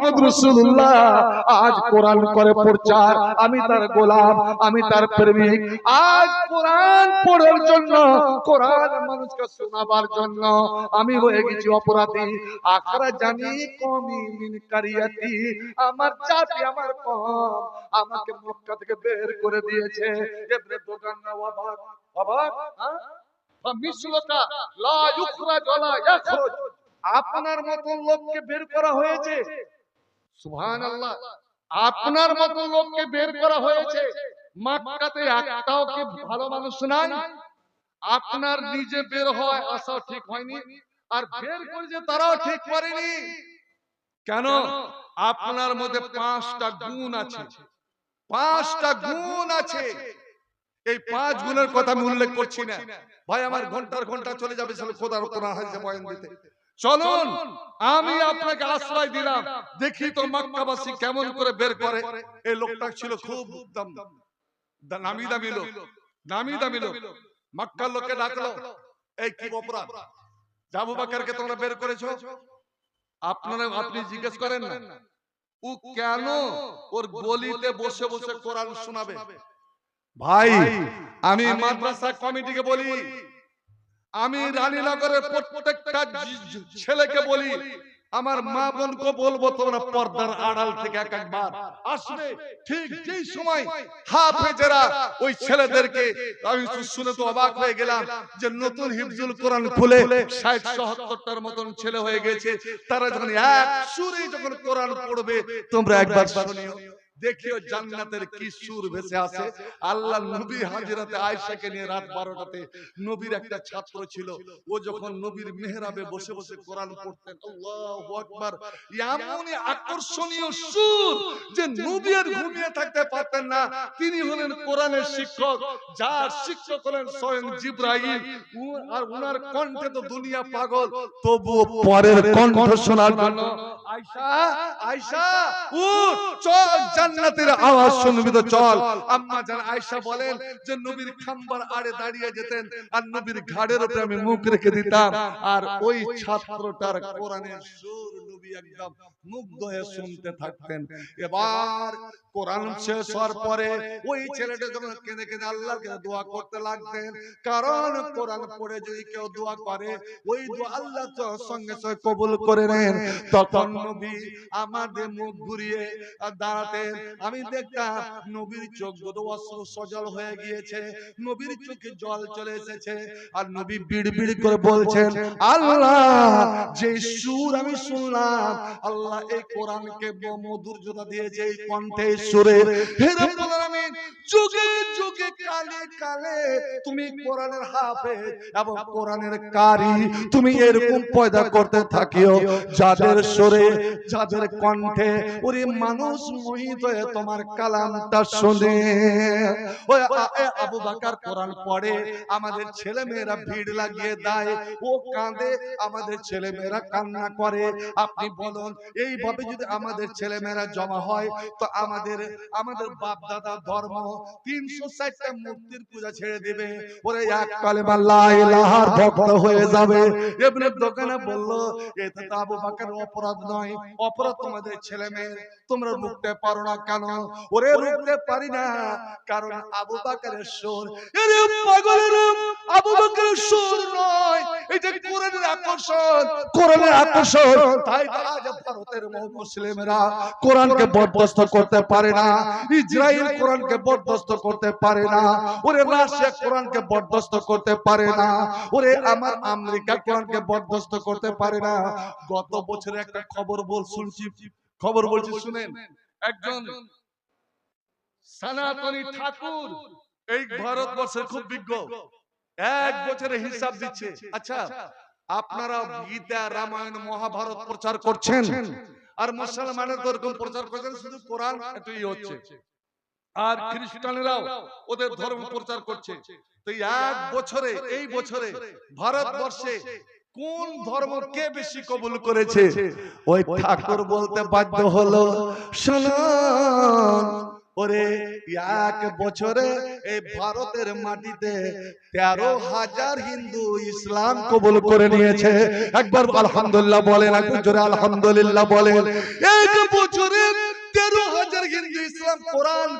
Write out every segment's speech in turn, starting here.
মোহাম্মদ রসুল্লাহ। আজ কোরআন করে প্রচার আমি তার গোলাম, আমি তার প্রেমিক। আজ কোরআন পড়ার জন্য, কোরআন মানুষকে শোনাবার জন্য আমি হয়ে গেছি অপরাধী। আখরা জানি কমি মিন কারিয়াতি। আমার জাতি আমার কম আমাকে মক্কা থেকে বের করে দিয়েছে। এবারে দোকান না অবাক। অবাক হ্যাঁ? ফামিসলুকা লা ইউখরাজ ওয়ালা ইয়াখরুজ। আপনার মতো লোককে বের করা হয়েছে। সুবহানাল্লাহ। আপনার মতো লোককে বের করা হয়েছে। মক্কাতে একটাও কি ভালো মানুষ নাই? আপনার নিজে বের হয় আসা ঠিক হয়নি। আর বের করেছে তারাও ঠিক করেনি। কেন? আপনার মধ্যে পাঁচটা গুণ আছে। পাঁচটা গুণ আছে। এই পাঁচ গুণের কথা আমি উল্লেখ করছি না। ভাই আমার ঘণ্টার ঘণ্টা চলে যাবে খোদার কোরআন হাদিসে বয়ান দিতে। চলুন আমি আপনাকে আশ্রয় দিলাম। দেখি তো মক্কাবাসী কেমন করে বের করে? এই লোকটা ছিল খুব নামি দামি। লোক নামি দামি লোক মক্কার লোককে ডাকলো। এই কি অপরাধ? জাবু বাকারকে তোমরা বের করেছ? আপনারা আপনি জিজ্ঞেস করেন না। ও কেন ওর গলিতে বসে বসে কোরআন শোনাবে? ভাই আমি মাদ্রাসা কমিটিকে বলি। আমি রানীনগরের প্রত্যেকটা ছেলেকে বলি আমার মা বোনকে বলব তোমরা পর্দার আড়াল থেকে এক একবার। আসবে। ঠিক যেই সময় হাফেজেরা ওই ছেলেদেরকে আমি শুনে তো অবাক হয়ে গেলাম যে নতুন হিফজুল কোরআন খুলে ষাট সত্তরটার মতন ছেলে হয়ে গেছে। তারা যখন এক সুরে যখন কোরআন পড়বে তোমরা একবার শুনিও। দেখিও জান্নাতের কি সুর ভেসে আসে আল্লাহ নবী হাজিরাতে আয়েশাকে নিয়ে রাত বারোটাতে নবীর একটা ছাত্র ছিল। ও যখন নবীর মেহরাবে বসে বসে কোরআন পড়তেন। আল্লাহু আকবার। এমনই আকর্ষণীয় সুর যে নবী আর ঘুমিয়ে থাকতে পারতেন না। তিনি হলেন কোরআনের শিক্ষক যার শিক্ষক হলেন স্বয়ং জিব্রাইল। আর উনার কণ্ঠে তো দুনিয়া পাগল। তবুও পরের কণ্ঠ শোনার জন্য আয়শা আয়শা উঠ চল জান্নাতের আওয়াজ শুনবি তো চল। আম্মা জান আয়শা বলেন যে নবীর খাম্বার আড়ে দাঁড়িয়ে যেতেন আর নবীর ঘাড়ের উপরে আমি মুখ রেখে দিতাম। আর ওই ছাত্রটার কোরআনের সুর নবী একদম মুগ্ধ হয়ে শুনতে থাকতেন। এবার কোরআন শেষ হওয়ার পরে ওই ছেলেটা যখন কেঁদে কেঁদে আল্লাহর কাছে দোয়া করতে লাগতেন কারণ কোরআন পড়ে যদি কেউ দোয়া করে ওই দোয়া আল্লাহ তো সঙ্গে সঙ্গে কবুল করে নেন। তখন নবী আমাদের মুখ ঘুরিয়ে দাঁড়াতেন আমি দেখতাম নবীর চোখ দুটো অস্ত্র সজল হয়ে গিয়েছে, নবীর চোখে জল চলে এসেছে, আর নবী বিড় বিড় করে বলছেন, আল্লাহ যে সুর আমি শুনলাম, আল্লাহ এই কোরআনকে ব- মধুর্যতা দিয়েছে এই কণ্ঠে সুরে। হে রব্বুল আলামিন কালে কালে তুমি কোরআনের হাফেজ এবং কোরআনের কারি, তুমি এরকম পয়দা করতে থাকিও। যাদের সুরে, যাদের কণ্ঠে ওরে মানুষ মোহিত হয়ে তোমার কালামটা শুনে আবু বাকার কোরআন পড়ে আমাদের ছেলে মেয়েরা ভিড় লাগিয়ে দেয় ও কাঁদে আমাদের ছেলে মেয়েরা কান্না করে আপনি বলুন এইভাবে যদি আমাদের ছেলে মেয়েরা জমা হয় তো আমাদের আমাদের বাপ দাদা ধর্ম তিনশো ষাটটা মূর্তির পূজা ছেড়ে দিবে ওরে এক কালেমা লা ইলাহার ভক্ত হয়ে যাবে এমনি দোকানে বলল এতে তো আবু বাকার অপরাধ নয় অপরাধ তোমাদের ছেলে মেয়ে তোমরা রুখতে পারো না কেন? ওরে রুখতে পারি না কারণ আবু বাকারের সুর। এরে পাগলের আবু বাকারের সুর নয়। এই যে কোরআনের আকর্ষণ কোরআনের আকর্ষণ তাই আজ ভারতের মুসলিমরা কোরআনকে বরদাস্ত করতে পারে না ইসরায়েল কোরআনকে বরদাস্ত করতে পারে না ওরে রাশিয়া কোরআনকে বরদাস্ত করতে পারে না ওরে আমার আমেরিকা কোরআনকে বরদাস্ত করতে পারে না। গত বছরে একটা খবর বল শুনছি খবর বলছি শুনেন। একজন সনাতনী ঠাকুর। এই ভারতবর্ষের খুব বিজ্ঞ। এক বছরে হিসাব দিচ্ছে। আচ্ছা আপনারা গীতা রামায়ণ মহাভারত প্রচার করছেন। আর মুসলমানের তো এরকম প্রচার করছেন শুধু কোরআন একটু ইয়ে হচ্ছে। আর খ্রিস্টানেরাও ওদের ধর্ম প্রচার করছে। তো এক বছরে এই বছরে ভারতবর্ষে কোন ধর্ম কে বেশি কবুল করেছে? ওই ঠাকুর বলতে বাধ্য হলো শুনুন ওরে এক বছরে এই ভারতের মাটিতে তেরো হাজার হিন্দু ইসলাম কবুল করে নিয়েছে। একবার আলহামদুলিল্লাহ বলেন জোরে আলহামদুলিল্লাহ বলেন। এক বছরে তেরো হাজার হিন্দু ইসলাম কোরআন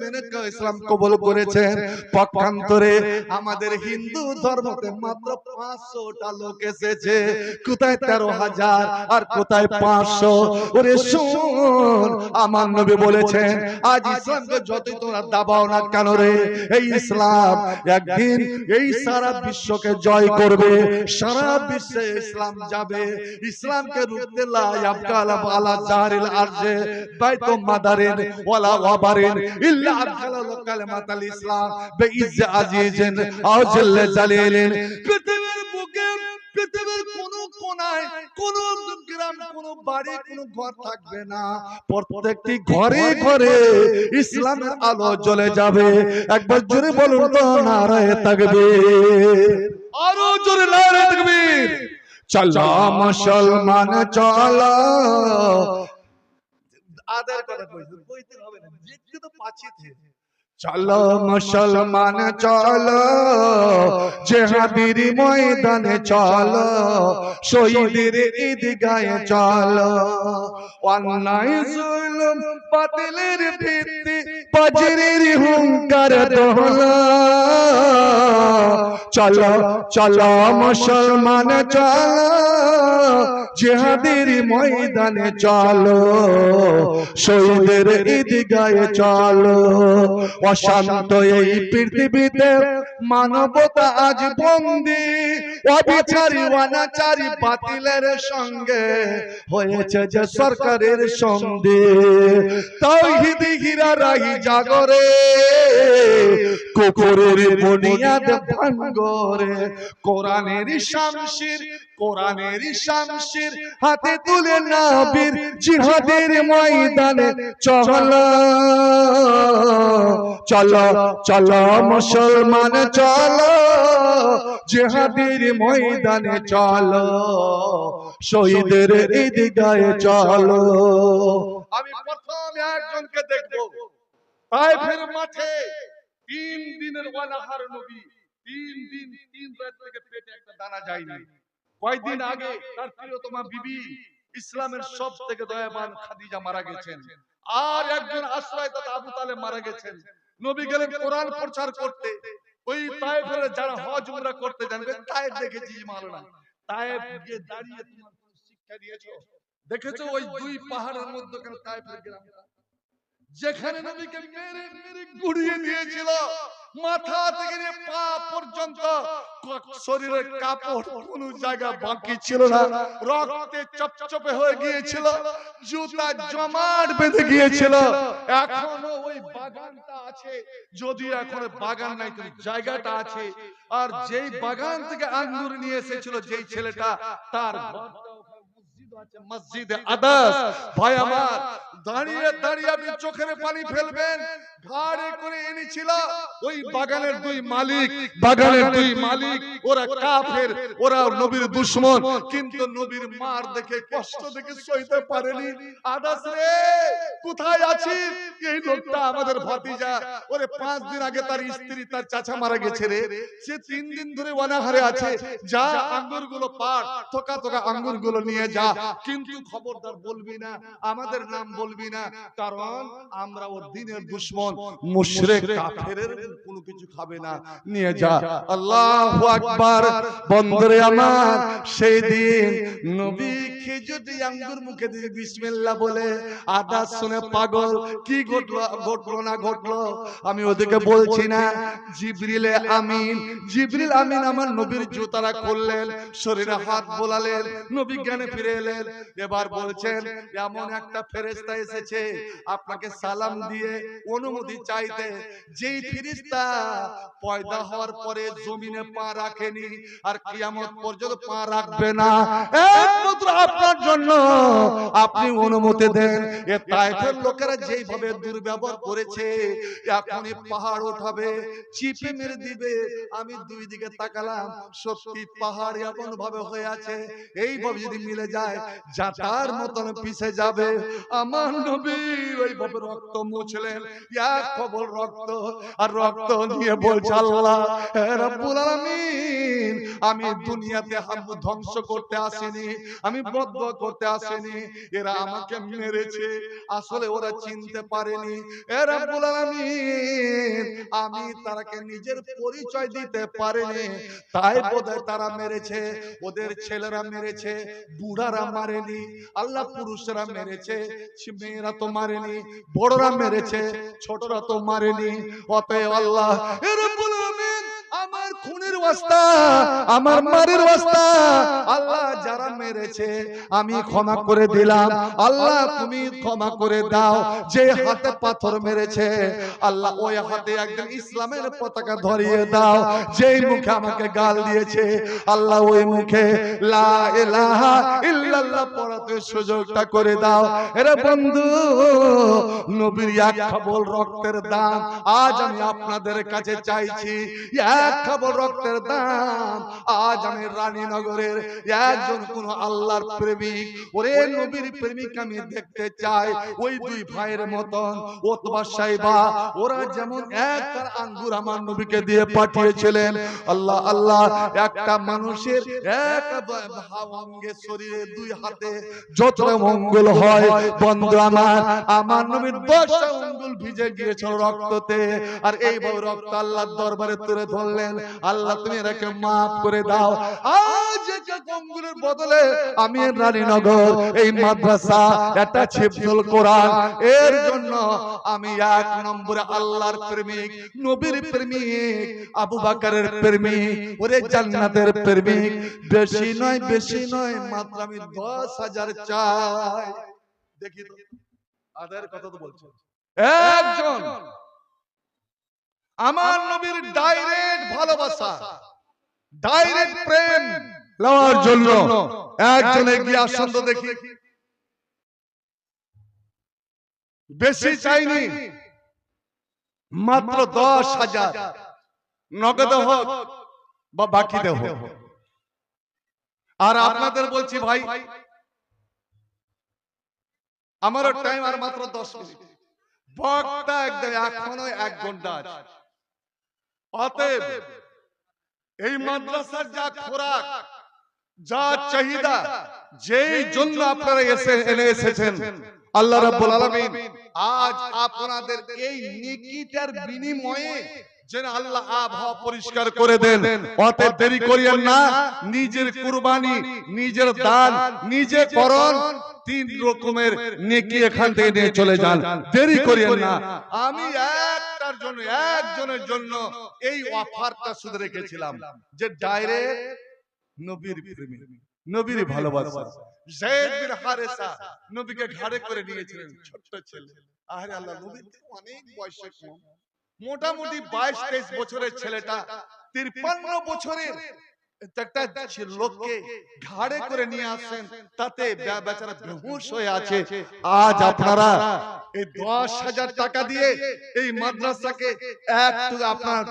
মেনে ইসলাম কবুল করেছেন পক্ষান্তরে আমাদের হিন্দু ধর্মতে মাত্র পাঁচশোটা লোক এসেছে। কোথায় তেরো হাজার? আর কোথায় পাঁচশো? ওরে শুন আমার নবী বলেছেন আজ ইসলামকে যতই তোমরা দাবাও না কেন রে এই ইসলাম একদিন এই সারা বিশ্বকে জয় করবে। সারা বিশ্বে ইসলাম যাবে। ইসলামকে রুখতে লা ইয়াবকাল আলা জারিল আরজে বাইতু মাদারিন ওয়ালা ইল্লা কালিমাতাল ইসলাম। পৃথিবীর বুকে, পৃথিবীর কোন কোনায়, কোন গ্রাম, কোন বাড়ি, কোন ঘর থাকবে না। প্রত্যেকটি ঘরে ঘরে ইসলামের আলো জ্বলে যাবে। একবার জোরে বলুন তো থাকবে আরও জোরে নারায় তাকবীর। চলো মুসলমান, চলো আদার কথা কইছে কইতে হবে না। দেখতে তো পাচ্ছি চলো মুসলমান, চলো। জেহাদির ময়দানে চলো। শহীদের ঈদগাহে চলো। অন্যায়, জুলুম, বাতিলের ভিত্তি, বজ্রের হুঙ্কার দোহলা। চলো চলো মুসলমান, চলো। জেহাদের ময়দানে চলো। শহীদের ঈদগাহে চলো। অশান্ত এই পৃথিবীতে মানবতা আজ বন্দি। অবিচারী, অনাচারী বাতিলের সঙ্গে হয়েছে যে সরকারের সন্ধি। তৌহিদি হীরা রাহি জাগরে, কুকুরের বুনিয়াদ ভাঙ্গরে। কোরআনের শামশির কোরআনের শামশির হাতে তুলে নাবির জিহাদের ময়দানে চলো। চলো চলো মুসলমান চলো। জিহাদের ময়দানে চলো। শহীদের ঈদগাহে চলো। আমি প্রথম একজনকে দেখব। তাইফের মাঠে তিন দিনের ওয়ালাহার নবী। তিন দিন তিন রাত থেকে পেটে একটা দানা যায়নি। কয়দিন আগে তার প্রিয়তমা বিবি ইসলামের সব থেকে দয়াবান খাদিজা মারা গেছেন। আর একজন আশ্রয়দাতা আবু তালেব মারা গেছেন। নবী গেলেন কোরআন প্রচার করতে। ওই তায়েফের যারা হজ উমরা করতে জানবে তায়েফ দেখেছি মাওলানা তায়েফ গিয়ে দাঁড়িয়ে তোমার শিক্ষা দিয়েছ। দেখেছ ওই দুই পাহাড়ের মধ্যে কেন তায়েফের গ্রামটা? যেখানে নবীকে মেরে মেরে গুড়িয়ে দিয়েছিল, মাথা থেকে নিয়ে পা পর্যন্ত শরীরের কাপড় কোন জায়গা বাকি ছিল না, রক্তে চপচপে হয়ে গিয়েছিল, জুতা জমাট বেঁধে গিয়েছিল। এখনও ওই বাগানটা আছে যদি এখন বাগান নাই, কিন্তু জায়গাটা আছে। আর যেই বাগান থেকে আঙ্গুর নিয়ে এসেছিল, যেই ছেলেটা, তার মসজিদ আছে, আদাস ভাই আমার। দাঁড়িয়ে দাঁড়িয়ে আপনি চোখের পানি ফেলবেন। ঘাড়ে করে এনেছিল ওই বাগানের দুই মালিক। বাগানের দুই মালিক। ওরা কাফের ওরা নবীর দুশ্মন। কিন্তু নবীর মার দেখে কষ্ট দেখে সইতে পারেনি। আদাস রে কোথায় আছিস? এই লোকটা আমাদের ভাতিজা। ওরে পাঁচ দিন আগে তার স্ত্রী তার চাচা মারা গেছে রে। সে তিন দিন ধরে অনাহারে আছে। যা আঙ্গুরগুলো পাট থোকা থোকা আঙ্গুরগুলো নিয়ে যা কিন্তু খবরদার বলবি না, আমাদের নাম বলবি না। কারণ আমরা ওর দিনের দুশ্মন কোনো কিছু খাবে না। নিয়ে যা। আল্লাহু আকবার। বন্ধুরে আমার সেই দিন নবী খেজুরি আঙ্গুর মুখে দিয়ে বলে আদা শুনে পাগল, কি ঘটলো ঘটলো না ঘটলো? আমি ওদেরকে বলছি না, জিবরিলে আমিন, জিবরিল আমিন আমার নবীর জুতারা করলেন, শরীরে হাত বোলালেন, নবী জ্ঞানে ফিরে এলেন। এবার বলছেন এমন একটা ফেরেশতা এসেছে আপনাকে সালাম দিয়ে অনুমতি চাইতে যেই ফেরেশতা পয়দা হওয়ার পরে জমিনে পা রাখেনি আর কিয়ামত পর্যন্ত পা রাখবে না। একমাত্র আপনার জন্য আপনি অনুমতি দেন। এ তাইফের লোকেরা যেইভাবে দুর্ব্যবহার করেছে এখনই পাহাড় উঠাবে চিপে মেরে দিবে। আমি দুই দিকে তাকালাম সত্যি পাহাড় এমন ভাবে হয়ে আছে এইভাবে যদি মিলে যায় যাতার মতন পিছে যাবে। আমার নবী ওইভাবে রক্ত মুছলেন। এক খবর রক্ত। আর রক্ত নিয়ে বলছে আল্লাহ রব্বুল আলামিন আমি দুনিয়াতে হাম ধ্বংস করতে আসিনি। আমি বদ্ধ করতে আসিনি। এরা আমাকে মেরেছে। আসলে ওরা চিনতে পারেনি। এ রব্বুল আলামিন আমি তারাকে নিজের পরিচয় দিতে পারেনি। তাই বোধহয় তারা মেরেছে। ওদের ছেলেরা মেরেছে। বুড়ারা মারেনি আল্লাহ পুরুষরা মেরেছে মেয়েরা তো মারেনি বড়রা মেরেছে ছোটরা তো মারেনি অতএব আল্লাহ এ আমার মারের ওয়াস্তা। আল্লাহ যারা মেরেছে, আমি ক্ষমা করে দিলাম। আল্লাহ, তুমি ক্ষমা করে দাও। যে হাতে পাথর মেরেছে, আল্লাহ ওই হাতে একদম ইসলামের পতাকা ধরিয়ে দাও। যেই মুখে আমাকে গাল দিয়েছে, আল্লাহ ওই মুখে লা ইলাহা ইল্লাল্লাহ পড়াতে সুযোগটা করে দাও। এরে বন্ধু নবীর এক খাবল রক্তের দাম আজ আমি আপনাদের কাছে চাইছি। এক খাবল রক্তের দাম আজ আমি রানীনগরের একজন কোন আল্লাহর প্রেমিক, ওরে নবীর প্রেমিক আমি দেখতে চাই। ওই দুই ভাইয়ের মতন ওতবা সাইবা ওরা যেমন এক তার আঙ্গুর আমার নবীকে দিয়ে পাঠিয়েছিলেন। আল্লাহ আল্লাহ, একটা মানুষের এক অঙ্গে শরীরে দুই হাতে যত মঙ্গল হয়। বন্ধু আমার আমার নবীর দশটা ভিজে গিয়েছিল রক্ততে। আর এইভাবে রক্ত আল্লাহর দরবারে তুলে ধরলেন। আল্লাহ তুমি এটাকে মাফ করে দাও। আজ এক বদলে আমি রানীনগর এই মাদ্রাসা একটা ছিপজল কোরআন এর জন্য আমি এক নম্বরে আল্লাহর প্রেমিক নবীর প্রেমিক আবু বাকারের প্রেমিক ওরে জান্নাতের প্রেমিক। বেশি নয় বেশি নয় মাত্র আমি দশ হাজার চাই। দেখি আদায়ের কথা তো বলছো। একজন। আমার নবীর ডাইরেক্ট ভালোবাসা। ডাইরেক্ট প্রেম লওয়ার জন্য। একজন এগিয়ে আসুন তো দেখি। বেশি চাইনি। মাত্র দশ হাজার। নগদ হোক বা বাকিতে হোক। আর আপনাদের বলছি ভাই আমারও টাইম আর মাত্র দশ মিনিট বক্তা একদম এখনও এক ঘণ্টা আছে। অতএব এই মাদ্রাসার যা খোরাক যা চাহিদা যেই জন্য আপনারা এসে এনে এসেছেন আল্লাহ রাব্বুল আলামিন আজ আপনাদের এই নেকিটার বিনিময়ে যেন আল্লাহ আবহাওয়া পরিষ্কার করে দেন। অতএব দেরি করিয়েন না। নিজের কুরবানি নিজের দান নিজে করন তিন রকমের নেকি এখান থেকে নিয়ে চলে যান। দেরি করিয়েন না। আমি একটার জন্য একজনের জন্য এই অফারটা শুধু রেখেছিলাম। যে ডাইরেক্ট নবীর প্রেমী। নবীর ভালোবাসা। জয়েদ বিন হারেসা নবীকে ঘাড়ে করে নিয়েছিলেন। ছোট্ট ছেলে। আরে আল্লাহ নবীর থেকে অনেক বয়সে কম। মোটামুটি বাইশ তেইশ বছরের ছেলেটা তিরপান্ন বছরের একটা লোককে ঘাড়ে করে নিয়ে আসেন। তাতে বেচারা বেহুশ হয়ে আছে। আজ আপনারা এই দশ হাজার টাকা দিয়ে এই মাদ্রাসাকে একটু আপনার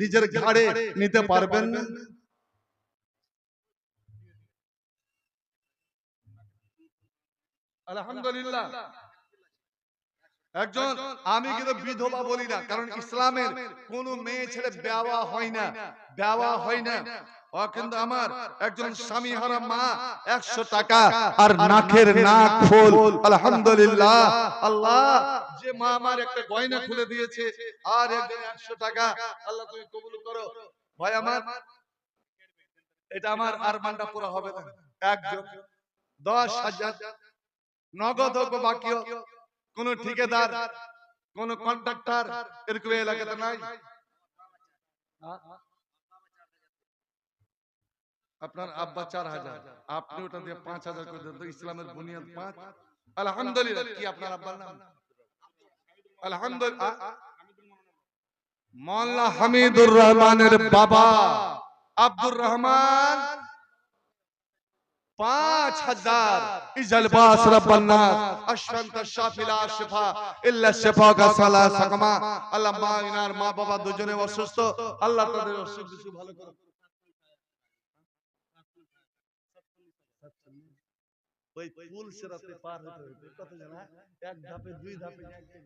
নিজের ঘাড়ে নিতে পারবেন। না আলহামদুলিল্লাহ। একজন আমি কিন্তু বিধবা বলি না কারণ ইসলামের কোন মেয়ে ছেলে বেওয়া হয় না বেওয়া হয় না। ও কিন্তু আমার একজন স্বামী হারা মা একশো টাকা আর নাকের নাক ফুল আলহামদুলিল্লাহ। আল্লাহ যে মা আমার একটা গয়না খুলে দিয়েছে আর একজন একশো টাকা আল্লাহ তুমি কবুল করো। ভাই আমার এটা আমার আরমানটা পুরো হবে না। একজন। দশ হাজার। নগদ হোক কোন ঠিকাদার কোন কন্ট্রাক্টর এরকম এলাকাতে নাই। আপনার আব্বা চার হাজার। আপনি ওটা দিয়ে পাঁচ হাজার করে দেন তো ইসলামের বুনিয়াদ পাঁচ। আলহামদুলিল্লাহ। কি আপনার আব্বার নাম? আলহামদুলিল্লাহ মোল্লা হামিদুর রহমানের বাবা আব্দুর রহমান। পাঁচ হাজার। ইজলবাস রব্বান্নাস আশান্ত শাফিলা শিফা ইল্লা শিফা কা সালা সাকমা আল্লাহ মা ইনার মা বাবা দুজনে অসুস্থ। আল্লাহ তাদের অসুখ ভালো করুন ওই ফুল সেরাতে পার হতে হতে কত জানা? এক ধাপে দুই ধাপে এক ধাপে।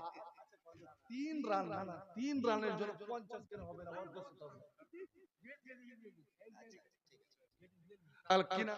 আ- তিন রান না না তিন রানের জন্য পঞ্চাশ কেন হবে না? অর্ধশত হবে। কিনা